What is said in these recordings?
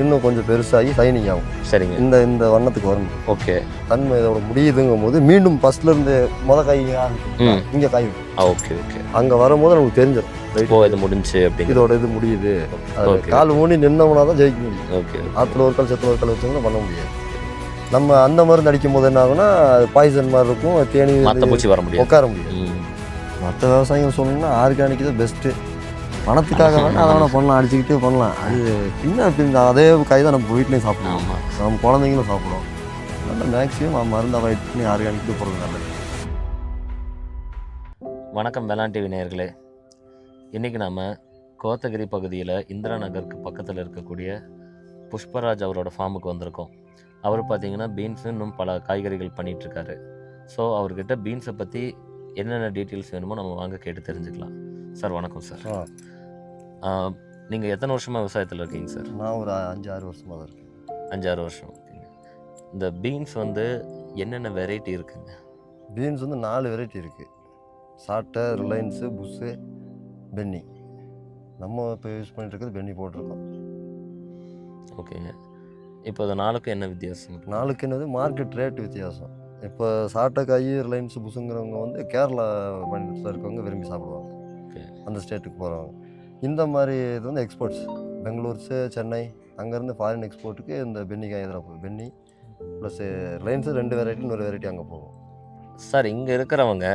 இன்னும் கொஞ்சம் பெருசாகி சைனிங் ஆகும். சரிங்க. இந்த இந்த வண்ணத்துக்கு வரணும் ஓகே. தன்மை இதோட முடியுதுங்கும் போது மீண்டும் ஃபர்ஸ்ட்ல இருந்து முத கை இங்கே காய். ஆ ஓகே ஓகே. அங்க வரும்போது நமக்கு தெரிஞ்சிடும். இது முடிஞ்சு அப்படிங்கிறது இதோட இது முடியுது. கால் ஊனி நின்னோம்னா தான் ஜெயிக்க முடியும். ஓகே ஆற்றுல ஒரு கால் செத்துல ஒரு கால் வச்சோம்னா பண்ண முடியாது. நம்ம அந்த மருந்து அடிக்கும் போது என்ன ஆகும்னா பாய்சன் மாதிரி இருக்கும் தேனி பூச்சி வர முடியாது. உட்கார முடியும் மற்ற விவசாயிகள் சொல்லணும்னா ஆர்கானிக் தான் பெஸ்ட்டு பணத்துக்காக வேணா அதை வேணா பண்ணலாம் அடிச்சுக்கிட்டே பண்ணலாம். அது பின்ன பின் அதே காய் தான் நம்ம வீட்லேயும் சாப்பிடலாம் ஆமாம் நம்ம குழந்தைங்களும் சாப்பிடுவோம். அதனால் மேக்ஸிமம் மருந்து அவாய்ட் பண்ணி ஆர்கானிக் போகிறது நல்லது. வணக்கம் வேளாண் டிவி நேயர்களே. இன்றைக்கி நம்ம கோத்தகிரி பகுதியில் இந்திரா நகருக்கு பக்கத்தில் இருக்கக்கூடிய புஷ்பராஜ் அவரோட ஃபார்முக்கு வந்திருக்கோம். அவர் பார்த்தீங்கன்னா பீன்ஸ் இன்னும் பல காய்கறிகள் பண்ணிட்டு இருக்காரு ஸோ அவர்கிட்ட பீன்ஸை பற்றி என்னென்ன டீட்டெயில்ஸ் வேணுமோ நம்ம வாங்க கேட்டு தெரிஞ்சுக்கலாம். சார் வணக்கம் சார் நீங்கள் எத்தனை வருஷமாக விவசாயத்தில் இருக்கீங்க சார்? நான் ஒரு அஞ்சு ஆறு வருஷமாக தான் இருக்கேன். அஞ்சாறு வருஷம் ஓகேங்க இந்த பீன்ஸ் வந்து என்னென்ன வெரைட்டி இருக்குங்க? பீன்ஸ் வந்து நாலு வெரைட்டி இருக்குது சாட்டை ரிலையன்ஸு புஷ்ஷு பென்னி. நம்ம இப்போ யூஸ் பண்ணிட்டு இருக்கிறது பென்னி போட்டிருக்கோம். ஓகேங்க இப்போ இந்த நாளுக்கும் என்ன வித்தியாசம் நாளுக்கு என்னது? மார்க்கெட் ரேட் வித்தியாசம். இப்போ சாட்டைக்காய் ரிலையன்ஸ் புஷ்ஷுங்கிறவங்க வந்து கேரளா மாநிலத்தில் இருக்கவங்க விரும்பி சாப்பிடுவாங்க. ஓகே அந்த ஸ்டேட்டுக்கு போகிறவங்க இந்த மாதிரி இது வந்து எக்ஸ்போர்ட்ஸ் பெங்களூர்ஸு சென்னை அங்கேருந்து ஃபாரின் எக்ஸ்போர்ட்டுக்கு இந்த பென்னி காய் எதிராக போகும் பென்னி ப்ளஸ் ரிலையன்ஸு ரெண்டு வெரைட்டி இன்னொரு வெரைட்டி அங்கே போகும். சார் இங்கே இருக்கிறவங்க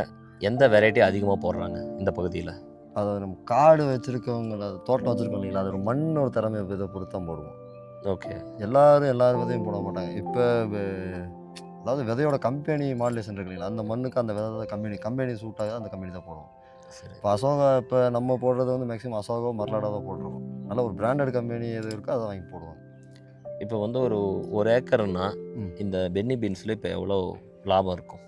எந்த வெரைட்டி அதிகமாக போடுறாங்க இந்த பகுதியில்? அதை நம்ம காடு வச்சுருக்கவங்க தோட்டம் வச்சுருக்கோம் இல்லைங்களா? அது ஒரு மண்ணோட திறமை இதை பொறுத்து தான் போடுவோம். ஓகே எல்லாரும் எல்லாரும் விதையும் போட மாட்டாங்க. இப்போ அதாவது விதையோட கம்பெனி மாடுலேஷன் இருக்கு இல்லைங்களா? அந்த மண்ணுக்கு அந்த விதை கம்பெனி கம்பெனி சூட் ஆகுது அந்த கம்பெனி தான் போடுவோம். இப்போ அசோகா இப்போ நம்ம போடுறது வந்து மேக்ஸிமம் அசோகோ மர்லாடோ தான் போட்டிருக்கோம். நல்ல ஒரு பிராண்டட் கம்பெனி எது இருக்கோ அதை வாங்கி போடுவோம் இப்போ வந்து ஒரு ஒரு ஏக்கர்னா. இந்த பென்னி பீன்ஸில் இப்போ எவ்வளோ லாபம் இருக்கும்?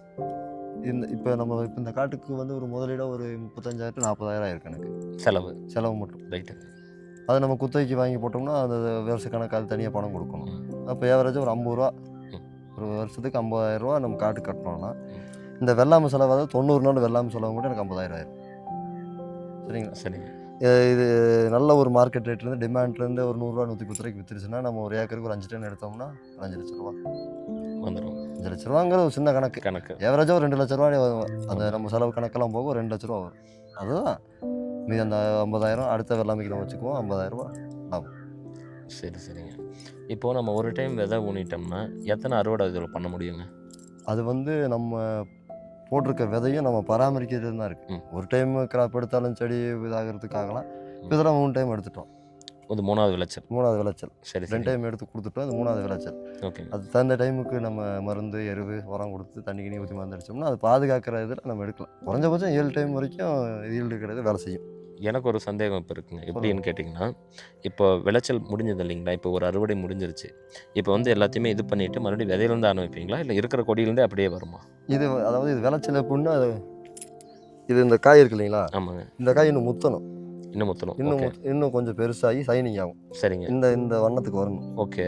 இந்த இப்போ நம்ம இப்போ இந்த காட்டுக்கு வந்து ஒரு முதலீடாக ஒரு முப்பத்தஞ்சாயிரம் to நாற்பதாயிரம் ஆயிருக்கு எனக்கு. செலவு. செலவு மட்டும். ரைட்டு அதை நம்ம குத்தகைக்கு வாங்கி போட்டோம்னா அந்த வருஷ கணக்கு அது தனியாக பணம் கொடுக்கணும். அப்போ ஏவரேஜாக ஒரு ஐம்பது ரூபா. ஒரு வருஷத்துக்கு ஐம்பதாயிரம் ரூபா நம்ம காட்டு கட்டினோம்னா இந்த வெள்ளாமை செலவு அதாவது தொண்ணூறு நாள் வெள்ளாமை செலவு மட்டும் எனக்கு ஐம்பதாயிரம் ஆயிரும் சரிங்களா சரிங்க. இது- நல்ல ஒரு மார்க்கெட் ரேட்லேருந்து டிமாண்ட்லேருந்து ஒரு நூறுரூவா நூற்றி பத்து ரூபாய்க்கு வித்துருச்சுன்னா நம்ம ஒரு ஏக்கருக்கு ஒரு அஞ்சு டன் எடுத்தோம்னா ஒரு அஞ்சு லட்ச ரூபா. வந்துடும் அஞ்சு லட்ச ரூபாங்கிறது ஒரு சின்ன கணக்கு. கணக்கு. ஏவரேஜாக ஒரு ரெண்டு லட்ச ரூபா வரும். அந்த நம்ம செலவு கணக்கெல்லாம் போக ரெண்டு லட்ச ரூபா வரும். அதுதான். மீதி அந்த ஐம்பதாயிரம் அடுத்த வெள்ளாமைக்கு நம்ம வச்சுக்குவோம் ஐம்பதாயிரம் ரூபா சரி சரிங்க. இப்போது நம்ம ஒரு டைம் விதை ஊனிட்டோம்னா எத்தனை அறுவடை இதில் பண்ண முடியுங்க? அது வந்து நம்ம போட்டிருக்க விதையும் நம்ம பராமரிக்கிறது தான் இருக்குது. ஒரு டைம் கிராப் எடுத்தாலும் செடி இதாகிறதுக்காகலாம். இதெல்லாம் மூணு டைம் எடுத்துட்டோம். இது மூணாவது விளைச்சல். மூணாவது விளைச்சல். சரி ரெண்டு டைம் எடுத்து கொடுத்துட்டோம் அது மூணாவது விளைச்சல். ஓகே. அது தகுந்த டைமுக்கு நம்ம மருந்து எருவு உரம் கொடுத்து தண்ணி கிணி ஊற்றி மருந்து அடிச்சோம்னா அது பாதுகாக்கிற இதில் நம்ம எடுக்கலாம். குறைஞ்சபட்சம் ஏழு டைம் வரைக்கும் ஈல்டு கிடையாது வேலை செய்யும். எனக்கு ஒரு சந்தேகம் இப்போ இருக்குங்க. எப்படின்னு கேட்டிங்கன்னா இப்போ விளைச்சல் முடிஞ்சது இல்லைங்களா? இப்போ ஒரு அறுவடை முடிஞ்சிருச்சு. இப்போ வந்து எல்லாத்தையுமே இது பண்ணிவிட்டு மறுபடியும் விதையிலேருந்து ஆரம்பிப்பீங்களா? இல்லை இருக்கிற கொடியிலேருந்தே அப்படியே வருமா? இது அதாவது இது விளைச்சல் எப்படின்னா அது இது இந்த காய் இருக்கு இல்லைங்களா? ஆமாங்க. இந்த காய் இன்னும் முத்தணும். இன்னும் முத்தணும். இன்னும் இன்னும் கொஞ்சம் பெருசாகி சைனிங் ஆகும். சரிங்க. இந்த இந்த வண்ணத்துக்கு வரணும். ஓகே.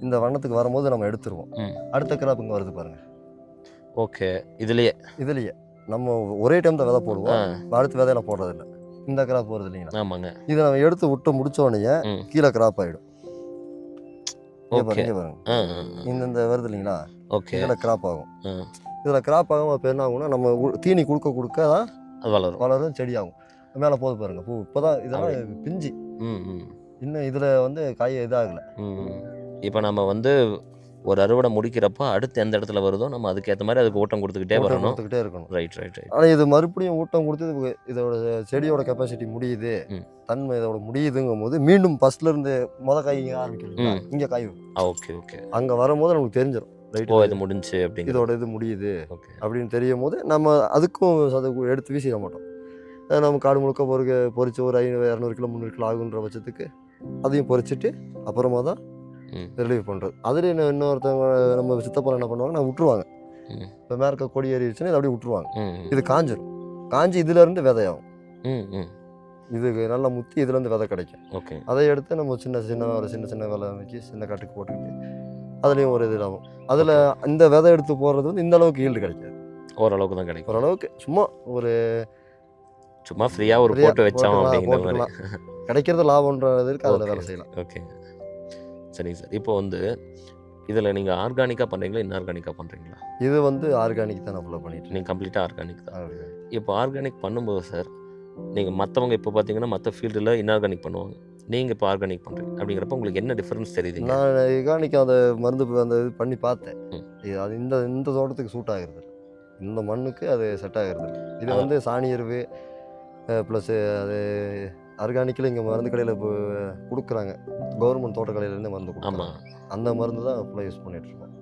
இந்த வண்ணத்துக்கு வரும்போது நம்ம எடுத்துருவோம். அடுத்த கிராப் இங்கே வருது பாருங்க. ஓகே. இதுலேயே? இதுலயே. நம்ம ஒரே டைம் தான் விதை போடுவோம். அடுத்த விதையில போடுறதில்ல. இந்த கிராப் வருது இல்லைங்களா? ஆமாங்க. இதை நம்ம எடுத்து விட்டு முடிச்ச உடனே ம். கீழே கிராப் ஓகே. பாருங்க. இந்த இந்த வருது இல்லைங்களா? ஓகே. இதில் கிராப் ஆகும். இதில் கிராப் ஆகும் அப்போ என்ன ஆகும்னா நம்ம தீனி கொடுக்க கொடுக்க தான் அது வளரும். வளரும் செடி ஆகும் மேலே போது பாருங்க பூ. இப்போதான் இதெல்லாம் பிஞ்சு. இன்னும் இதில் வந்து காய் இதாகல. இப்போ நம்ம வந்து ஒரு அறுவடை முடிக்கிறப்போ அடுத்து எந்த இடத்துல வருதோ நம்ம அதுக்கேற்ற மாதிரி அதுக்கு ஓட்டம் கொடுத்துக்கிட்டே ஊட்டம் வரணும். கொடுத்துக்கிட்டே இருக்கணும். ரைட் ரைட் ரைட் ஆனால் இது மறுபடியும் ஊட்டம் கொடுத்து இது இதோட செடியோட கெப்பாசிட்டி முடியுது. தன்மை இதோட முடியுதுங்கும் போது மீண்டும் ஃபர்ஸ்ட்ல இருந்து முத காய் இங்கே ஆரம்பிக்கிறது. ம். இங்கே காய் ஓகே ஓகே அங்கே வரும்போது நமக்கு தெரிஞ்சிடும் ஓ இது முடிஞ்சு அப்படிங்கிறது இதோட இது முடியுது அப்படின்னு தெரியும் போது நம்ம அதுக்கும் அதை எடுத்து வீசிட மாட்டோம். நம்ம காடு முழுக்க பொறுக்க பொறிச்சு ஒரு ஐநூறு இரநூறு கிலோ முந்நூறு கிலோ ஆகுன்ற பட்சத்துக்கு அதையும் பொறிச்சிட்டு அப்புறமா தான். ரிலீவ் பண்ணுறது அதில் இன்னும் இன்னொருத்தவங்க நம்ம சித்தப்பா என்ன பண்ணுவாங்க நான் விட்டுருவாங்க. இப்போ மேற்க கொடி ஏறிடுச்சுன்னா இதை அப்படியே விட்டுருவாங்க. இது காஞ்சிரும் காஞ்சி இதுல இருந்து விதையாகும். ம் ம். இது நல்லா முத்தி இதுல இருந்து விதை கிடைக்கும். ஓகே. அதை எடுத்து நம்ம சின்ன சின்ன ஒரு சின்ன சின்ன விலை அமைக்கி சின்ன காட்டுக்கு போட்டுக்கிட்டு அதுலேயும் ஒரு இது ஆகும். அதில் இந்த விதை எடுத்து போடுறது வந்து இந்த அளவுக்கு ஈல்டு கிடைக்காது. ஓரளவுக்கு தான் கிடைக்கும். ஓரளவுக்கு சும்மா ஒரு சும்மா ஃப்ரீயாக ஒரு போட்டு வச்சோம் அப்படிங்கிற மாதிரி. கிடைக்கிறது லாபம்ன்றது இருக்கு அதில் வேலை செய்யலாம். ஓகே. சரிங்க சார். இப்போ வந்து இதில் நீங்கள் ஆர்கானிக்காக பண்ணுறீங்களா இன்ஆர்கானிக்காக பண்ணுறீங்களா இது வந்து ஆர்கானிக் தான் நான் பண்ணிட்டு நீங்கள் கம்ப்ளீட்டாக ஆர்கானிக் தான். இப்போ ஆர்கானிக் பண்ணும்போது சார் நீங்கள் மற்றவங்க இப்போ பார்த்தீங்கன்னா மற்ற ஃபீல்டில் இன்ஆர்கானிக் பண்ணுவாங்க. நீங்கள் இப்போ ஆர்கானிக் பண்ணுறீங்க அப்படிங்கிறப்ப உங்களுக்கு என்ன டிஃப்ரென்ஸ் தெரியுதுங்க? நான் ஆர்கானிக் அந்த மருந்து அந்த இது பண்ணி பார்த்தேன். இது அது இந்த இந்த தோட்டத்துக்கு சூட் ஆகுறது இந்த மண்ணுக்கு அது செட் ஆகுறது இது. வந்து சாணி எருவு ப்ளஸ்ஸு அது ஆர்கானிக்கில் இங்கே மருந்து கடையில் இப்போ கொடுக்குறாங்க. கவர்மெண்ட் தோட்டக்கலையிலேருந்து மருந்து கொடுக்குறாங்க. அந்த மருந்து தான் ஃபுல்லாக யூஸ் பண்ணிட்டு இருக்கோம்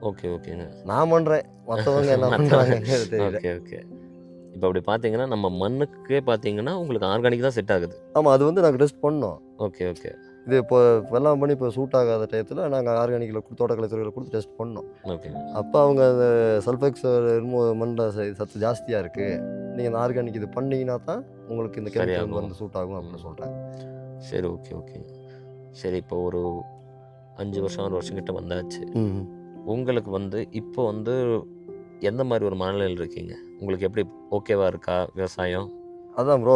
ஓகே. ஓகேங்க நான் பண்ணுறேன் மற்றவங்க என்ன பண்ணுறாங்க ஓகே ஓகே. இப்போ அப்படி பார்த்தீங்கன்னா நம்ம மண்ணுக்கே பார்த்தீங்கன்னா உங்களுக்கு ஆர்கானிக் தான் செட் ஆகுது. ஆமாம் அது வந்து நாங்கள் டெஸ்ட் பண்ணோம். Okay okay. இது இப்போ வெள்ளாம் பண்ணி இப்போ சூட் ஆகாத டயத்தில் நாங்கள் ஆர்கானிக்கில் தோட்டக்கலை துறையில் கொடுத்து டெஸ்ட் பண்ணோம். ஓகே. அப்போ அவங்க அந்த சல்ஃபெக்ஸ் ச- சத்து ஜாஸ்தியாக இருக்குது நீங்கள் இந்த ஆர்கானிக் இது பண்ணீங்கன்னா தான் உங்களுக்கு இந்த கெமிக்கல். வந்து சூட் ஆகும் அப்படின்னு சொல்கிறாங்க சரி ஓகே ஓகே சரி இப்போ ஒரு அஞ்சு வருஷம் ஆறு வருஷம் கிட்ட வந்தாச்சு. உங்களுக்கு வந்து இப்போ வந்து எந்த மாதிரி ஒரு மனநிலையில் இருக்கீங்க? உங்களுக்கு எப்படி ஓகேவா இருக்கா விவசாயம்? அதான் ப்ரோ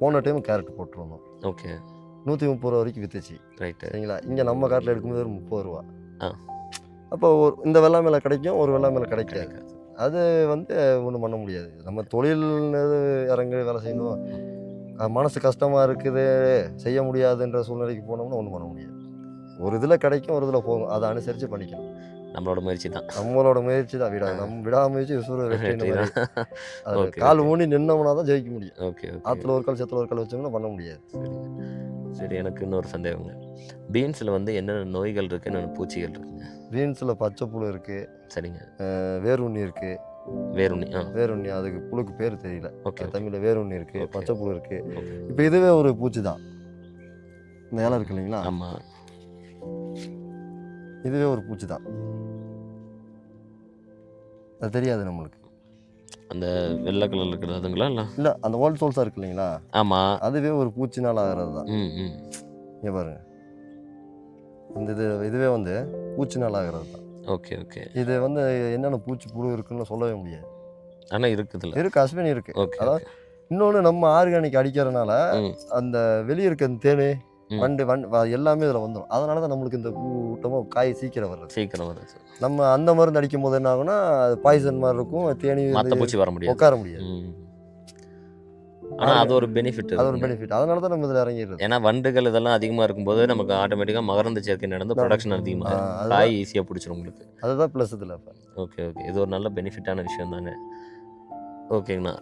போன டைம் கேரட் போட்டிருந்தோம். ஓகே நூற்றி முப்பது ரூபா வரைக்கும் வித்துச்சு. ரைட்டு சரிங்களா? இங்கே நம்ம காட்டில் எடுக்கும்போது ஒரு முப்பது ரூபா. ஆ. அப்போ ஒரு இந்த வெள்ளா மேலே கிடைக்கும் ஒரு வெள்ளா மேலே கிடைக்காது. அது வந்து ஒன்றும் பண்ண முடியாது. நம்ம தொழில் இறங்கி வேலை செய்யணும். மனசு கஷ்டமாக இருக்குது. செய்ய முடியாதுன்ற சூழ்நிலைக்கு போனோம்னா ஒன்றும் பண்ண முடியாது. ஒரு இதில் கிடைக்கும் ஒரு இதில் போகும். அதை அனுசரித்து பண்ணிக்கணும். நம்மளோட முயற்சி தான். நம்மளோட முயற்சி தான். விடா நம்ம விடாமுயற்சி விசுவர வெற்றி கால். ஊனி நின்னோம்னா தான் ஜெயிக்க முடியும். Okay okay. ஆற்றுல ஒரு கால் செத்துல ஒரு கால் வச்சோம்னா பண்ண முடியாது. சரி எனக்கு இன்னொரு சந்தேகங்க. பீன்ஸில் வந்து என்னென்ன நோய்கள் இருக்குது என்னென்ன பூச்சிகள் இருக்குங்க? பீன்ஸில் பச்சை புழு இருக்குது சரிங்க. வேறுண்ணி இருக்குது வேறுண்ணி ஆ. வேறுண்ணி அதுக்கு புழுக்கு பேர் தெரியல. ஓகே தமிழில் வேறுண்ணி இருக்குது. பச்சை புழு இருக்குது இப்போ இதுவே ஒரு பூச்சி தான். இந்த இலை இருக்கு இல்லைங்களா? ஆமாம் இதுவே ஒரு பூச்சி தான். அது தெரியாது நம்மளுக்கு. அந்த வெள்ளை கலர் இருக்கிறது அதுங்களா இல்லை? இல்லை அந்த ஓல்ட் சோல்ஸாக இருக்கு இல்லைங்களா? ஆமாம் அதுவே ஒரு பூச்சினால் ஆகிறது தான். ம் ம். இங்கே பாருங்க. இந்த இது இதுவே வந்து பூச்சினால் ஆகிறது தான். Okay okay. இது வந்து என்னென்ன பூச்சி புழு இருக்குன்னு சொல்லவே முடியாது. ஆனால் இருக்குதுல்ல. இருக்கு அஸ்வினி இருக்கு. ஓகே அதாவது இன்னொன்று நம்ம ஆர்கானிக் அடிக்கிறதுனால அந்த வெளியே இருக்க இந்த தேனு. வண்டு வண்டு எல்லாமே இதில் வந்துடும் அதனால தான் நம்மளுக்கு இந்த கூட்டமாக காய் சீக்கிரம் வர்றது. சீக்கிரம் வருது நம்ம அந்த மருந்து அடிக்கும் போது என்ன ஆகும்னா பாய்சன் மாதிரி இருக்கும் தேனி பூச்சி வர முடியாது. உட்கார முடியாது. ஆனால் அது ஒரு பெனிஃபிட் அது ஒரு பெனிஃபிட் அதனால தான் நம்ம இதில் இறங்கிடுறது. ஏன்னா வண்டுகள் இதெல்லாம் அதிகமாக இருக்கும்போது நமக்கு ஆட்டோமேட்டிக்காக மகரந்த சேர்க்கை நடந்து ப்ரொடக்ஷன் அதிகமாக காய் ஈஸியாக பிடிச்சிரும் உங்களுக்கு. அதுதான் ப்ளஸ் இதில் ஓகே ஓகே இது ஒரு நல்ல பெனிஃபிட்டான விஷயம் தாங்க. ஓகேங்கண்ணா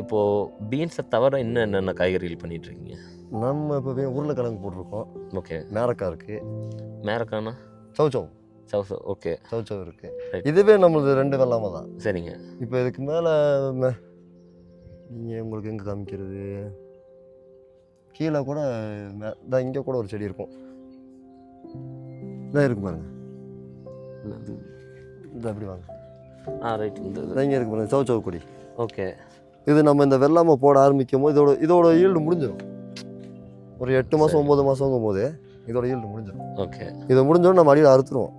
இப்போது பீன்ஸை தவிர இன்னும் என்னென்ன காய்கறிகள் பண்ணிட்டு இருக்கீங்க? நம்ம இப்போ உருளைக்கிழங்கு போட்டிருக்கோம். ஓகே. மேரக்காய் இருக்குது மேரக்கானா? சௌச்சௌ சவுசு ஓகே. சௌச்சௌ இருக்குது. இதுவே நம்மளது ரெண்டு வெள்ளாம தான். சரிங்க. இப்போ இதுக்கு மேலே நீங்கள் உங்களுக்கு எங்கே காமிக்கிறது? கீழே கூட இதான் இங்கே கூட ஒரு செடி இருக்கும். இதான் இருக்கு பாருங்க. இந்த அப்படி வாங்க. ஆ ரைட் இந்த இங்கே இருக்கு பாருங்க. சௌச்சௌ கொடி. ஓகே. இது நம்ம இந்த வெள்ளாமை போட ஆரம்பிக்கும் போது இதோட இதோட ஈல்டு முடிஞ்சிடும் ஒரு எட்டு மாதம். ஒம்பது மாதங்கும் போது இதோட ஈல்டு முடிஞ்சிடும் ஓகே. இதை முடிஞ்சோன்னு நம்ம அடியில் அறுத்துருவோம்.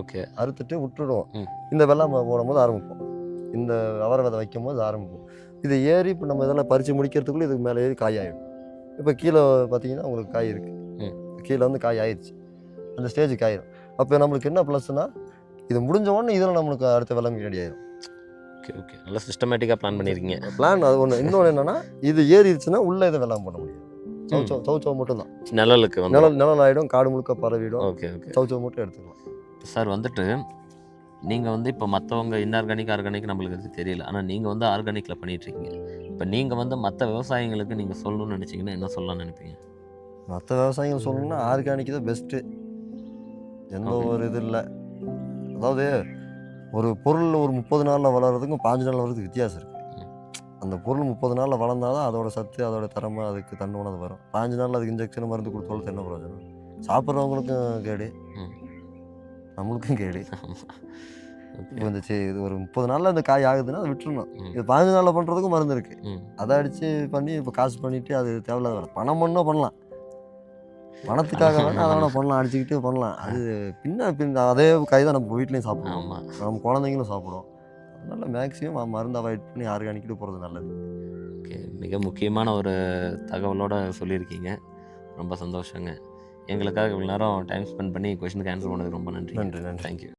ஓகே. அறுத்துட்டு விட்டுடுவோம். இந்த வெள்ளாமை போடும் போது ஆரம்பிப்போம். இந்த அவரை விதை வைக்கும் போது ஆரம்பிப்போம். இது ஏறி இப்போ நம்ம இதெல்லாம் பறித்து முடிக்கிறதுக்குள்ளே இதுக்கு மேலே ஏறி காய் ஆகிடும் இப்போ கீழே பார்த்தீங்கன்னா உங்களுக்கு காய் இருக்குது. கீழே வந்து காய் ஆயிடுச்சு. அந்த ஸ்டேஜுக்கு ஆயிடும் அப்போ நம்மளுக்கு என்ன ப்ளஸ்னா இது முடிஞ்ச உடனே இதில் நம்மளுக்கு அடுத்த வெள்ளாமை ரெடி ஆயிடும் ஓகே ஓகே. நல்லா சிஸ்டமேட்டிக்காக பிளான் பண்ணியிருக்கீங்க பிளான் அது ஒன்று இன்னொன்று என்னன்னா இது ஏறிடுச்சுன்னா உள்ளே இதை வெள்ளாமை பண்ண முடியாது. சௌச்சோ சௌச்சோ மட்டும்தான். நிழலுக்கு வந்து. நிழல் நிழல் ஆகிடும் காடு முழுக்க பரவிடும். Okay okay. சௌச்சோ மட்டும் எடுத்துக்கலாம். சார் வந்துட்டு நீங்கள் வந்து இப்போ மற்றவங்க இன்ஆர்கானிக் ஆர்கானிக் நம்மளுக்கு அது தெரியல. ஆனால் நீங்கள் வந்து ஆர்கானிக்கில் பண்ணிகிட்ருக்கீங்க இப்போ நீங்கள் வந்து மற்ற விவசாயிங்களுக்கு நீங்கள் சொல்லணும்னு நினச்சிங்கன்னா என்ன சொல்லலாம்னு நினைப்பீங்க? மற்ற விவசாயிகள் சொல்லணும்னா ஆர்கானிக் தான் பெஸ்ட்டு எந்த. ஒரு இது இல்லை. அதாவது ஒரு பொருள் ஒரு முப்பது நாளில் வளர்கிறதுக்கும் பாஞ்சு நாள் வளர்றதுக்கு வித்தியாசம் இருக்குது. அந்த பொருள் முப்பது நாளில் வளர்ந்தால் தான் அதோட சத்து அதோட தரமாக அதுக்கு தன்னுணது வரும். பாஞ்சு நாளில் அதுக்கு இன்ஜெக்ஷன் மருந்து கொடுத்து வளர்த்து என்ன பிரயோஜனம்? சாப்பிட்றவங்களுக்கும் கேடு. நம்மளுக்கும் கேடு. இப்போ இந்த இது ஒரு முப்பது நாளில் இந்த காய் ஆகுதுன்னா அதை விட்டுறணும். ம். இது பாஞ்சு நாளில் பண்ணுறதுக்கும் மருந்து இருக்குது அதை அடித்து பண்ணி இப்போ காசு பண்ணிவிட்டு அது தேவையில்லாத வேலை. பணம் பண்ணால் பண்ணலாம். பணத்துக்காக வேணால் அதை வேணால் பண்ணலாம். அடிச்சுக்கிட்டு பண்ணலாம். அது பின்ன பின்ன அதே காய் தான் நம்ம வீட்லேயும் சாப்பிடுவோம். நம்ம குழந்தைங்களும் சாப்பிடுவோம். அதனால மேக்ஸிமம் மருந்து அவாய்ட் பண்ணி ஆர்கானிக்கிட்டு போகிறது நல்லது. ஓகே மிக முக்கியமான ஒரு தகவலோட சொல்லியிருக்கீங்க. ரொம்ப சந்தோஷங்க. எங்களுக்காக இவ்வளோ நேரம் டைம் ஸ்பெண்ட் பண்ணி கொஷனுக்கு ஆன்சர் பண்ணதுக்கு ரொம்ப நன்றி நன்றி. நன்றி தேங்க்யூ